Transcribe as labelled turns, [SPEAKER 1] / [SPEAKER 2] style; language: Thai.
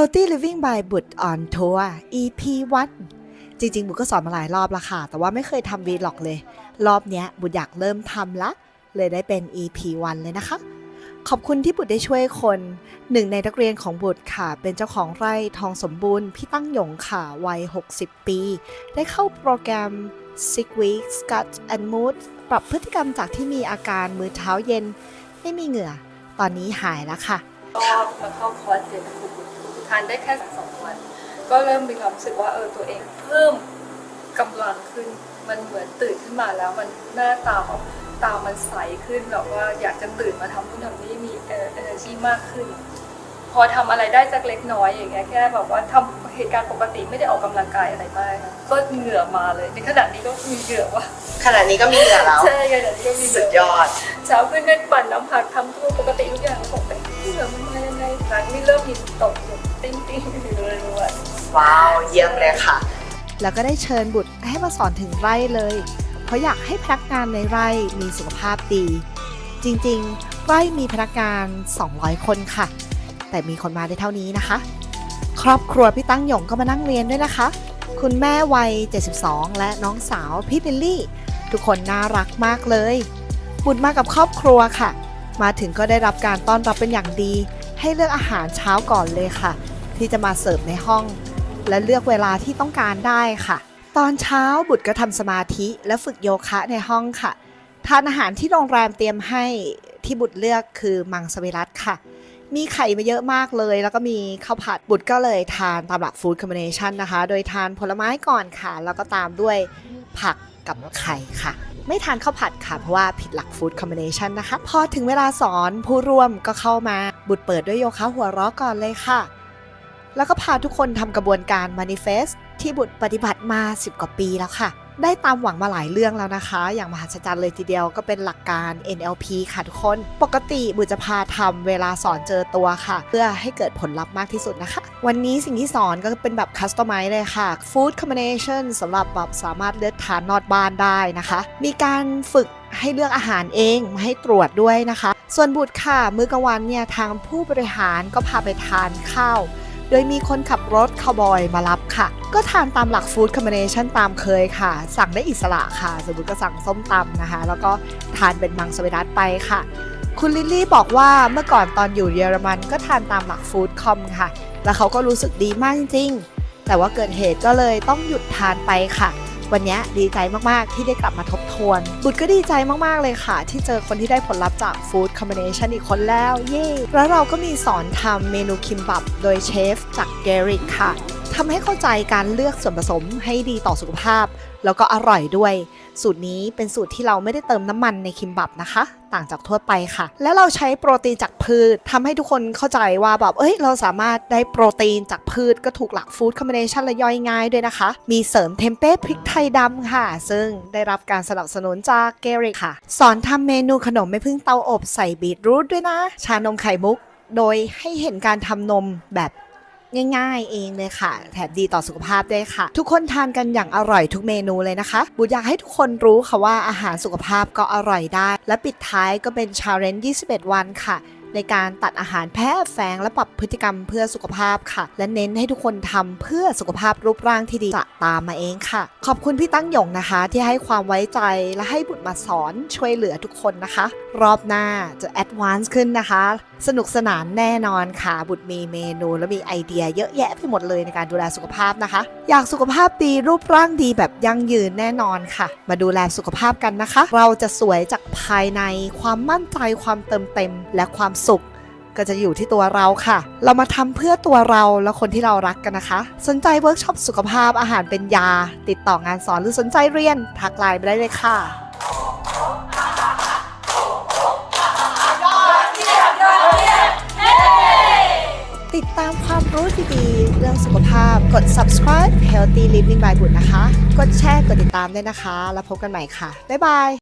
[SPEAKER 1] Healthy Living by บุตร on Tour EP 1จริงๆ บุตรก็สอนมาหลายรอบล้วค่ะ แต่ว่าไม่เคยทำวีล็อกเลย รอบเนี้ยบุตรอยากเริ่มทำละ เลยได้เป็น EP 1 เลยนะคะ ขอบคุณที่บุตรได้ช่วยคน หนึ่งในนักเรียนของบุตรค่ะ เป็นเจ้าของไร่ทองสมบูรณ์ พี่ตั้งหยงค่ะ วัย 60 ปี ได้เข้าโปรแกรม Six Weeks Gut and Mood ปรับพฤติกรรมจากที่มีอาการมือเท้าเย็น ไม่มีเหงื่อ ตอนนี้หายแล้วค่ะ
[SPEAKER 2] ก็มาเข้าคอร์สเจ็ดคือ ทานได้แค่สองวัน ก็เริ่มมีความรู้สึกว่าเออตัวเองเพิ่มกำลังขึ้น มันเหมือนตื่นขึ้นมาแล้วมันหน้าตาแบบตามันใสขึ้นแบบว่าอยากจะตื่นมาทำนู่นทำนี่มีเอเนอร์จีมากขึ้น พอทำอะไรได้สักเล็กน้อยอย่างเงี้ยแค่แบบว่าทำเหตุการณ์ปกติไม่ได้ออกกำลังกายอะไรมากนะก็เหงื่อมาเลยในขณะนี้ก็มีเหงื่อว่า
[SPEAKER 3] ขณะนี้ก็มีเหงื่อแล้ว
[SPEAKER 2] ใช่ขณะนี้ก็มีเห
[SPEAKER 3] สุ
[SPEAKER 2] งื่
[SPEAKER 3] ด
[SPEAKER 2] อ
[SPEAKER 3] ยอด
[SPEAKER 2] เช้าขึ้นก็ปั่นน้ำผักทำตัวปกติทุกอย่างผมไปเหงื่อมันมายังไงหลังนี่เริ่มมีตกอยู่ ติ้งติ้งอยู่เลยด้วย
[SPEAKER 3] ว้าวเยี่ยมเลยค่ะ
[SPEAKER 1] แล้วก็ได้เชิญบุตรให้มาสอนถึงไร่เลย เพราะอยากให้พนักงานในไร่มีสุขภาพดี จริงๆ ไร่มีพนักงาน 200 คนค่ะ แต่มีคนมาได้เท่านี้นะคะ ครอบครัวพี่ตั้งหยงก็มานั่งเรียนด้วยนะคะ คุณแม่วัย 72 และน้องสาวพี่ลิลลี่ ทุกคนน่ารักมากเลย บุตรมากับครอบครัวค่ะ มาถึงก็ได้รับการต้อนรับเป็นอย่างดี ให้เลือกอาหารเช้าก่อนเลยค่ะ ที่จะมาเสิร์ฟในห้อง และเลือกเวลาที่ต้องการได้ค่ะ ตอนเช้าบุตรก็ทำสมาธิและฝึกโยคะในห้องค่ะทานอาหารที่โรงแรมเตรียมให้ที่บุตรเลือกคือมังสวิรัตค่ะ มีไข่มาเยอะมากเลย แล้วก็มีข้าวผัดบุตรก็เลยทานตามหลักฟู้ดคอมบิเนชันนะคะ โดยทานผลไม้ก่อนค่ะ แล้วก็ตามด้วยผักกับไข่ค่ะ ไม่ทานข้าวผัดค่ะ เพราะว่าผิดหลักฟู้ดคอมบิเนชันนะคะ พอถึงเวลาสอนผู้ร่วมก็เข้ามาบุตรเปิดด้วยโยคะหัวเราะก่อนเลยค่ะ แล้วก็พาทุกคนทำกระบวนการ manifest ที่บุตรปฏิบัติมา 10 กว่าปีแล้วค่ะ ได้ตามหวังมาหลายเรื่องแล้วนะคะ อย่างมหัศจรรย์เลยทีเดียวก็เป็นหลักการ NLP ค่ะทุกคน ปกติบุจะพาทำเวลาสอนเจอตัวค่ะ เพื่อให้เกิดผลลัพธ์มากที่สุดนะคะ วันนี้สิ่งที่สอนก็เป็นแบบ customize เลยค่ะ food combination สำหรับแบบสามารถเลือกทานนอกบ้านได้นะคะ มีการฝึกให้เลือกอาหารเองมาให้ตรวจด้วยนะคะ ส่วนบุตรค่ะ มื้อกลางวันเนี่ยทางผู้บริหารก็พาไปทานข้าว โดยมีคนขับรถคาวบอยมารับค่ะ ก็ทานตามหลักฟู้ดคอมบิเนชันตามเคยค่ะ สั่งได้อิสระค่ะ สมมติก็สั่งส้มตำนะคะ แล้วก็ทานเป็นมังสวิรัตไปค่ะ คุณลิลลี่บอกว่าเมื่อก่อนตอนอยู่เยอรมันก็ทานตามหลักฟู้ดคอมค่ะ แล้วเขาก็รู้สึกดีมากจริงๆแต่ว่าเกิดเหตุก็เลยต้องหยุดทานไปค่ะ วันนี้ดีใจมาก ๆ ที่ได้กลับมาทบทวน บุตรก็ดีใจมาก ๆ เลยค่ะ ที่เจอคนที่ได้ผลลัพธ์จากฟู้ดคอมบิเนชันอีกคนแล้ว เย่แล้วเราก็มีสอนทำเมนูคิมบับโดยเชฟจากเกริกค่ะ ทำให้เข้าใจการเลือกส่วนผสมให้ดีต่อสุขภาพ แล้วก็อร่อยด้วย สูตรนี้เป็นสูตรที่เราไม่ได้เติมน้ำมันในคิมบับนะคะ ต่างจากทั่วไปค่ะ แล้วเราใช้โปรตีนจากพืชทำให้ทุกคนเข้าใจว่าแบบเอ้ย เราสามารถได้โปรตีนจากพืชก็ถูกหลักฟู้ดคอมบิเนชันและย่อยง่ายด้วยนะคะ มีเสริมเทมเป้พริกไทยดำค่ะ ซึ่งได้รับการสนับสนุนจากเกริกค่ะ สอนทำเมนูขนมไม่พึ่งเตาอบใส่บีทรูทด้วยนะ ชานมไข่มุก โดยให้เห็นการทำนมแบบ ง่าย ๆ เองเลยค่ะ แถมดีต่อสุขภาพด้วยค่ะ ทุกคนทานกันอย่างอร่อยทุกเมนูเลยนะคะบุญอยากให้ทุกคนรู้ค่ะว่าอาหารสุขภาพก็อร่อยได้ และปิดท้ายก็เป็นชาเลนจ์21 วันค่ะ ในการตัดอาหารแพ้แฝงและปรับพฤติกรรมเพื่อสุขภาพค่ะ และเน้นให้ทุกคนทำเพื่อสุขภาพรูปร่างที่ดีจะตามมาเองค่ะ ขอบคุณพี่ตั้งหยงนะคะ ที่ให้ความไว้ใจและให้บุตรมาสอนช่วยเหลือทุกคนนะคะ รอบหน้าจะแอดวานซ์ขึ้นนะคะ สนุกสนานแน่นอนค่ะ บุตรมีเมนูและมีไอเดียเยอะแยะไปหมดเลยในการดูแลสุขภาพนะคะ อยากสุขภาพดีรูปร่างดีแบบยั่งยืนแน่นอนค่ะ มาดูแลสุขภาพกันนะคะ เราจะสวยจากภายในความมั่นใจความเติมเต็ม และความสุข ก็จะอยู่ที่ตัวเราค่ะ เรามาทำเพื่อตัวเราและคนที่เรารักกันนะคะ สนใจเวิร์กช็อปสุขภาพอาหารเป็นยา ติดต่องานสอนหรือสนใจเรียนทักไลน์ไปได้เลยค่ะติดตามความรู้ดีๆเรื่องสุขภาพ กด subscribe Healthy Living by บุตรนะคะ กดแชร์ กดติดตามด้วยนะคะ แล้วพบกันใหม่ค่ะ บ๊ายบาย